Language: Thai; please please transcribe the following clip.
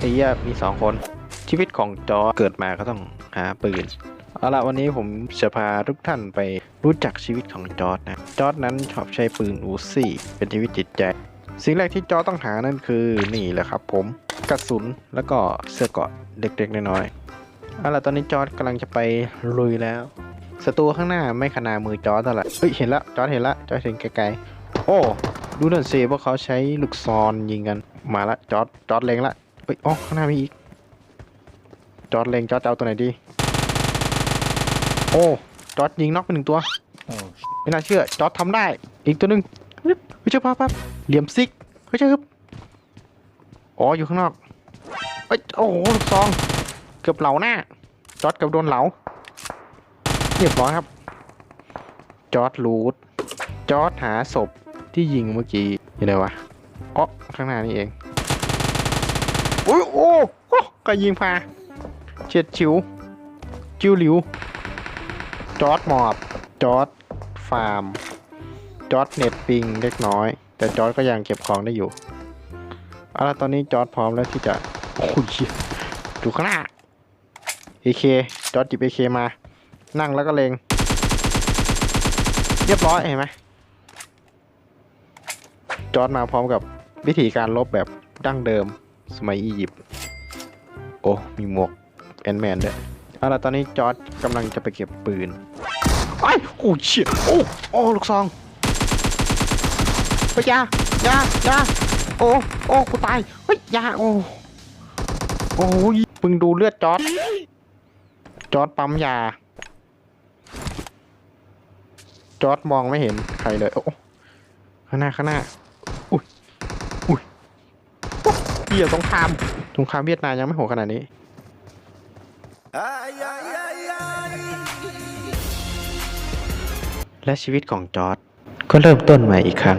ไอ้เหี้ยมีสองคน ชีวิตของจอร์จเกิดมาก็ต้องหาปืนเอาละวันนี้ผมจะพาทุกท่านไปรู้จักชีวิตของจอร์จนะ จอร์จนั้นชอบใช้ปืนอูซี่ เป็นชีวิตจิตใจ สิ่งแรกที่จอร์จต้องหานั่นคือนี่แหละครับผมกระสุนแล้วก็เสื้อเกราะเด็กๆน้อยๆเอาละตอนนี้จอร์จกำลังจะไปลุยแล้วศัตรูข้างหน้าไม่ขนามือจอร์จเท่าไหร่เฮ้ยเห็นละจอร์จเห็นละจอร์จเห็นไกลๆโอ้ดูนั่นสิพวกเขาใช้ลูกซอนยิงกันมาละจอร์จจอร์จเล็งละ ฮ้ยอ๋อข้างหน้ามีอีก จอร์จเลงจอร์จะเอาตัวไหนดี โอ้จอดยิงน็อกไปหนึ่งตัว ไม่น่าเชื่อ จอดทำได้ อีกตัวหนึ่งเฮ้ยเจ้าปั๊บปั๊บเหลี่ยมซิกเฮ้ยเจ้าฮึบอ๋ออยู่ข้างนอกเอ้ยโอ้โหลูกซอง เกือบเหลาหน้า จอดเกือบโดนเหลาเรียบร้อยครับ จอดรูดจอดหาศพที่ยิงเมื่อกี้อยู่ไหนวะอ๋อข้างหน้านี่เอง อ้ยโอ้ก็ยิงพาเฉียดฉิวจิวหลิวจอดหมอบจอดฟาร์มจอดเน็ตปิงเล็กน้อย แต่จอดก็ยังเก็บของได้อยู่เอาละตอนนี้จอดพร้อมแล้วที่จะโอ้ยดูข้างหน้า AK จอดจิบ AK มา นั่งแล้วก็เลงเรียบร้อยเห็นไหมจอดมาพร้อมกับวิธีการลบแบบดั้งเดิม สมัยอียิปต์โอ้มีหมวกแอนแมนด้วยเอาล่ะตอนนี้จอร์ดกำลังจะไปเก็บปืนไอ้ยโอ้เชี่ยโอ้โอ้ลูกซองเฮ้ยอยาอยาอยาโอ้โอ้กูตายเฮ้ยอยาโอ้โอ้ยมึงดูเลือดจอร์ดจอร์ดปั๊มยาจอร์ดมองไม่เห็นใครเลยโอ้ข้างหน้าข้างหน้า อุ้ย อุ้ยโอ้ เหี้ยสงครามสงครามเวียดนามยังไม่โหดขนาดนี้และชีวิตของจอร์ดก็เริ่มต้นใหม่อีกครั้ง